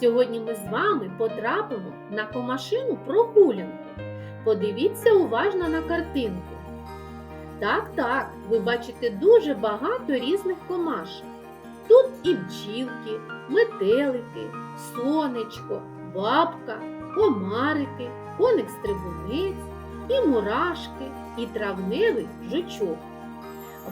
Сьогодні ми з вами потрапимо на комашину прогулянку. Подивіться уважно на картинку. Так, так, ви бачите дуже багато різних комашок. Тут і бджілки, метелики, сонечко, бабка, комарики, коник-стрибунець, і мурашки, і травневий жучок.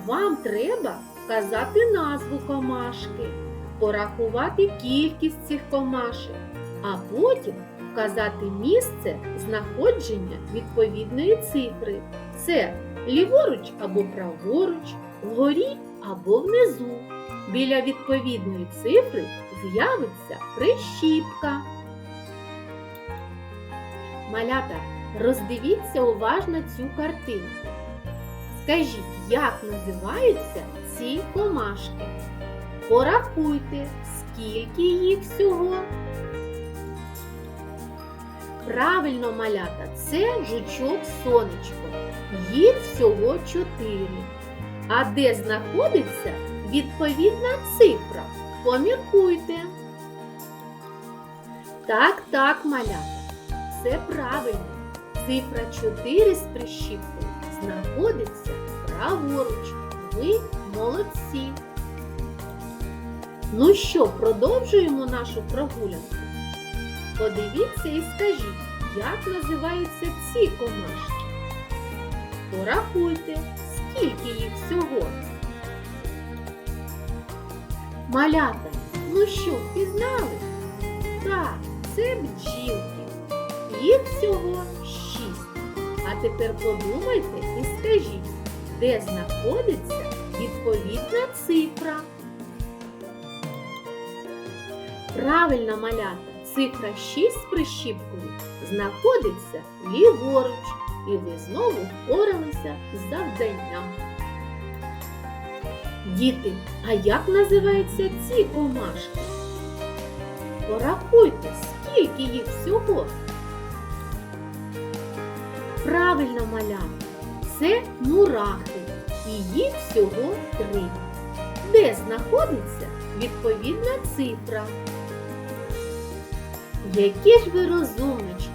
Вам треба вказати назву комашки, порахувати кількість цих комашок, а потім вказати місце знаходження відповідної цифри. Це ліворуч або праворуч, вгорі або внизу. Біля відповідної цифри з'явиться прищіпка. Малята, роздивіться уважно цю картинку. Скажіть, як називаються ці комашки? Порахуйте, скільки їх всього. Правильно, малята, це жучок сонечко. Їх всього чотири. А де знаходиться відповідна цифра? Поміркуйте. Так, так, малята, все правильно. Цифра 4 з прищіпкою знаходиться праворуч. Ви молодці. Ну що, продовжуємо нашу прогулянку? Подивіться і скажіть, як називаються ці комашки. Порахуйте, скільки їх всього. Малята, ну що, впізнали? Так, це бджілки. Їх всього шість. А тепер подумайте і скажіть, де знаходиться відповідна цифра. Правильно, малята, цифра 6 з прищіпкою знаходиться ліворуч, і ви знову впоралися з завданням. Діти, а як називаються ці комашки? Порахуйте, скільки їх всього. Правильно, малята, це мурахи, і їх всього три. Де знаходиться відповідна цифра? Які ж ви розумнички?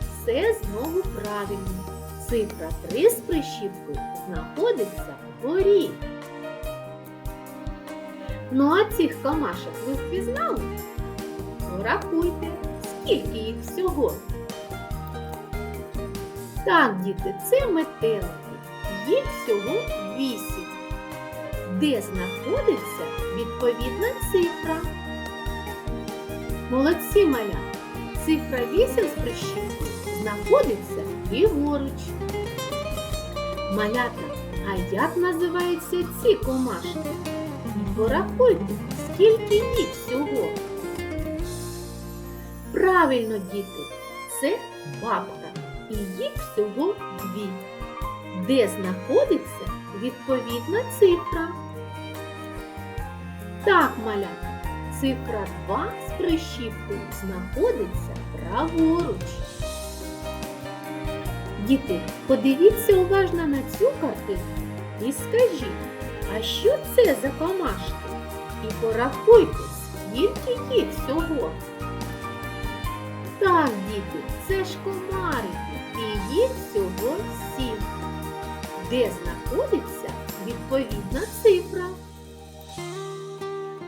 Все знову правильно. Цифра 3 з прищіпкою знаходиться вгорі. Ну а цих комашок ви впізнали? Порахуйте, скільки їх всього. Так, діти, це метелики. Їх всього вісім. Де знаходиться відповідна цифра? Молодці маля. Цифра 8 з прищіпкою знаходиться ліворуч. Малята, а як називаються ці комашки? Порахуйте, скільки їх всього. Правильно, діти, це бабка, і їх всього дві. Де знаходиться відповідна цифра? Так, малята, цифра 2 з знаходиться праворуч. Діти, подивіться уважно на цю картинку і скажіть, а що це за комашки? І порахуйте, скільки їх всього. Так, діти, це ж комарики, і їх всього сім. Де знаходиться відповідна цифра?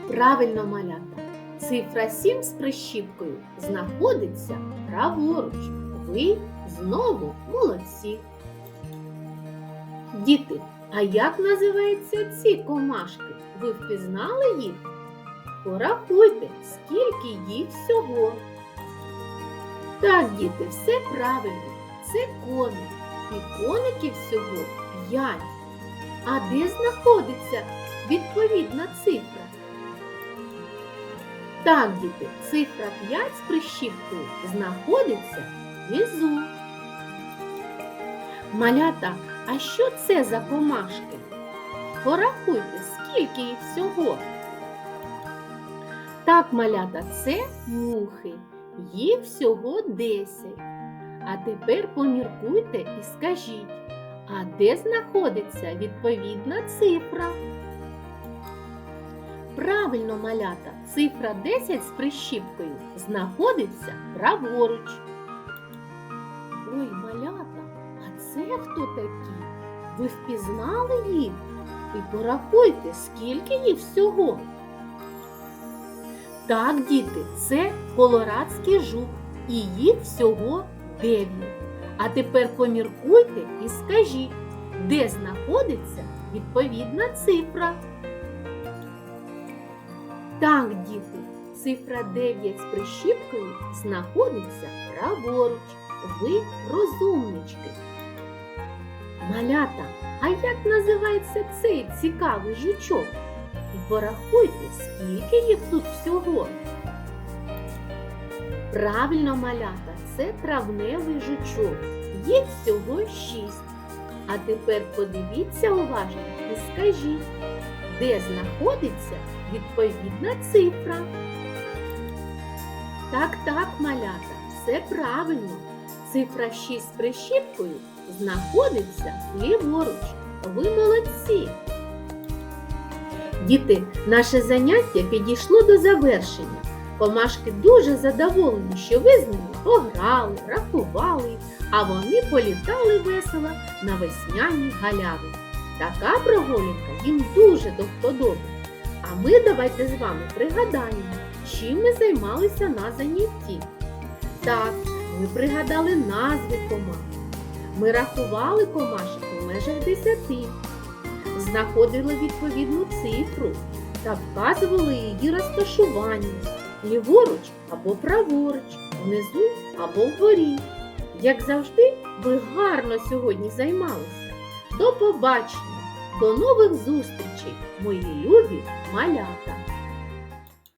Правильно, малята. Цифра 7 з прищіпкою знаходиться праворуч. Ви знову молодці. Діти, а як називаються ці комашки? Ви впізнали їх? Порахуйте, скільки їх всього. Так, діти, все правильно. Це коник. І коників всього п'ять. А де знаходиться відповідна цифра? Так, діти, цифра 5 з прищіпкою знаходиться внизу. Малята, а що це за комашки? Порахуйте, скільки їх всього. Так, малята, це мухи. Їх всього 10. А тепер поміркуйте і скажіть, а де знаходиться відповідна цифра? Правильно, малята, цифра 10 з прищіпкою знаходиться праворуч. Ой, малята, а це хто такі? Ви впізнали їх? І порахуйте, скільки їх всього. Так, діти, це колорадський жук, і їх всього дев'ять. А тепер поміркуйте і скажіть, де знаходиться відповідна цифра. Так, діти, цифра 9 з прищіпкою знаходиться праворуч. Ви розумнички. Малята, а як називається цей цікавий жучок? І порахуйте, скільки їх тут всього. Правильно, малята, це травневий жучок. Їх всього шість. А тепер подивіться уважно і скажіть, де знаходиться відповідна цифра. Так, так, малята, все правильно. Цифра 6 з прищіпкою знаходиться ліворуч. Ви молодці. Діти, наше заняття підійшло до завершення. Комашки дуже задоволені, що ви з ними пограли, рахували, а вони політали весело на весняній галяві. Така прогулянка їм дуже до вподоби. А ми давайте з вами пригадаємо, чим ми займалися на занятті. Так, ми пригадали назви комах. Ми рахували комашок у межах десяти, знаходили відповідну цифру та вказували її розташування ліворуч або праворуч, внизу або вгорі. Як завжди, ви гарно сьогодні займалися. До побачення, до нових зустрічей, мої любі малята!